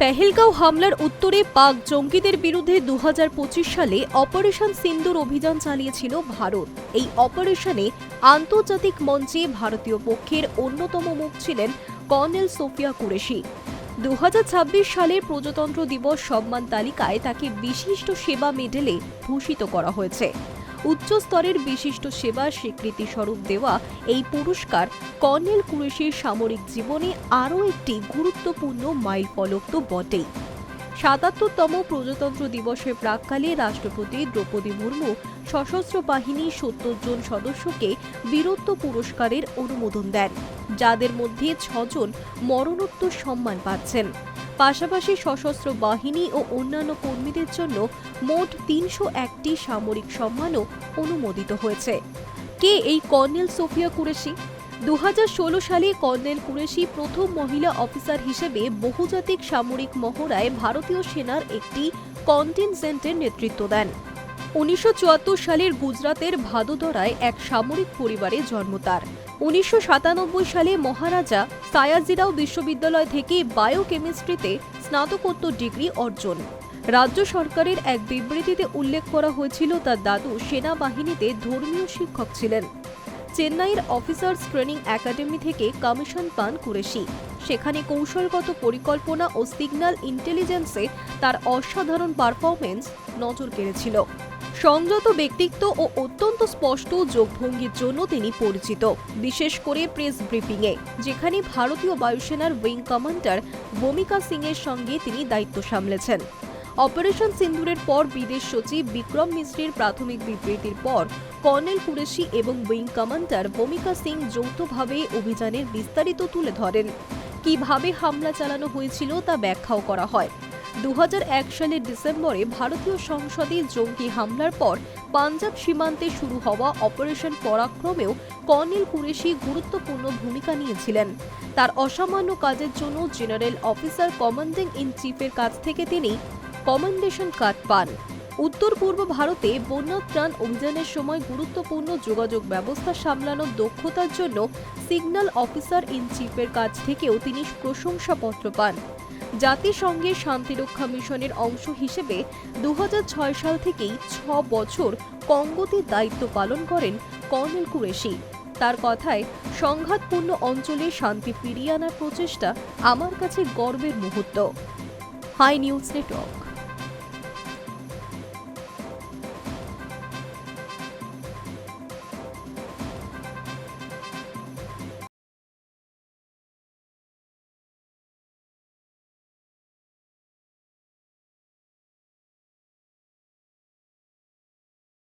পেহেলগাঁও হামলার উত্তরে পাক জঙ্গিদের বিরুদ্ধে দু হাজার পঁচিশ সালে অপারেশন সিন্দুর অভিযান চালিয়েছিল ভারত। এই অপারেশনে আন্তর্জাতিক মঞ্চে ভারতীয় পক্ষের অন্যতম মুখ ছিলেন কর্নেল সোফিয়া কুরেশি। দু হাজার ছাব্বিশ সালের প্রজাতন্ত্র দিবস সম্মান তালিকায় তাকে বিশিষ্ট সেবা মেডেলে ভূষিত করা হয়েছে। উচ্চ স্তরের বিশিষ্ট সেবার স্বীকৃতি স্বরূপ দেওয়া এই পুরস্কার কর্নেল কুরেশির সামরিক জীবনে আরও একটি গুরুত্বপূর্ণ মাইল ফলক তো বটেই। সাতাত্তরতম প্রজাতন্ত্র দিবসের প্রাককালে রাষ্ট্রপতি দ্রৌপদী মুর্মু সশস্ত্র বাহিনীর সত্তর জন সদস্যকে বীরত্ব পুরস্কারের অনুমোদন দেন, যাদের মধ্যে ছজন মরণোত্তর সম্মান পাচ্ছেন। পাশাপাশি সশস্ত্র বাহিনী ও অন্যান্য কর্মীদের জন্য মোট তিনশো একটি সামরিক সম্মানও অনুমোদিত হয়েছে। কে এই কর্নেল সোফিয়া কুরেশি? দু হাজার ষোলো সালে কর্নেল কুরেশি প্রথম মহিলা অফিসার হিসেবে বহুজাতিক সামরিক মহড়ায় ভারতীয় সেনার একটি কন্টিনজেন্টের নেতৃত্ব দেন। উনিশশো চুয়াত্তর সালের গুজরাতের ভাদোদরায় এক সামরিক পরিবারে জন্ম তার। উনিশশো সাতানব্বই সালে মহারাজা সায়াজিরাও বিশ্ববিদ্যালয় থেকে বায়োকেমিস্ট্রিতে স্নাতকোত্তর ডিগ্রি অর্জন। রাজ্য সরকারের এক বিবৃতিতে উল্লেখ করা হয়েছিল, তার দাদু সেনাবাহিনীতে ধর্মীয় শিক্ষক ছিলেন। চেন্নাইয়ের অফিসার্স ট্রেনিং একাডেমি থেকে কমিশন পান কুরেশি। সেখানে কৌশলগত পরিকল্পনা ও সিগন্যাল ইন্টেলিজেন্সে তার অসাধারণ পারফরমেন্স নজর কেড়েছিল। সংযত ব্যক্তিত্ব ও অত্যন্ত স্পষ্ট যোগভঙ্গির জন্য তিনি পরিচিত, বিশেষ করে প্রেস ব্রিফিংয়ে, যেখানে ভারতীয় বায়ুসেনার উইং কমান্ডার ভূমিকা সিং এর সঙ্গে তিনি দায়িত্ব সামলেছেন। অপারেশন সিন্দুরের পর বিদেশ সচিব বিক্রম মিশ্রের প্রাথমিক বিবৃতির পর কর্নেল কুরেশি এবং উইং কমান্ডার ভূমিকা সিং যৌথভাবে অভিযানের বিস্তারিত তুলে ধরেন। কীভাবে হামলা চালানো হয়েছিল তা ব্যাখ্যাও করা হয়। দু হাজার এক সালের ডিসেম্বরে ভারতীয় সংসদে জঙ্গি হামলার পর পাঞ্জাব সীমান্তে শুরু হওয়া অপারেশন পরাক্রমেও কর্নেল কুরেশি গুরুত্বপূর্ণ ভূমিকা নিয়েছিলেন। তার অসামান্য কাজের জন্য জেনারেল অফিসার কমান্ডিং ইন চিফের কাছ থেকে তিনি কমান্ডেশন কার্ড পান। উত্তর পূর্ব ভারতে বন্যা ত্রাণ অভিযানের সময় গুরুত্বপূর্ণ যোগাযোগ ব্যবস্থা সামলানোর দক্ষতার জন্য সিগন্যাল অফিসার ইন চিফের কাছ থেকেও তিনি প্রশংসাপত্র পান। জাতিসংঘের শান্তিরক্ষা মিশনের অংশ হিসেবে দু হাজার ছয় সাল থেকেই ছ বছর কঙ্গোতে দায়িত্ব পালন করেন কর্নেল কুরেশি। তার কথায়, সংঘাতপূর্ণ অঞ্চলে শান্তি ফিরিয়ে আনার প্রচেষ্টা আমার কাছে গর্বের মুহূর্ত। Hi news network.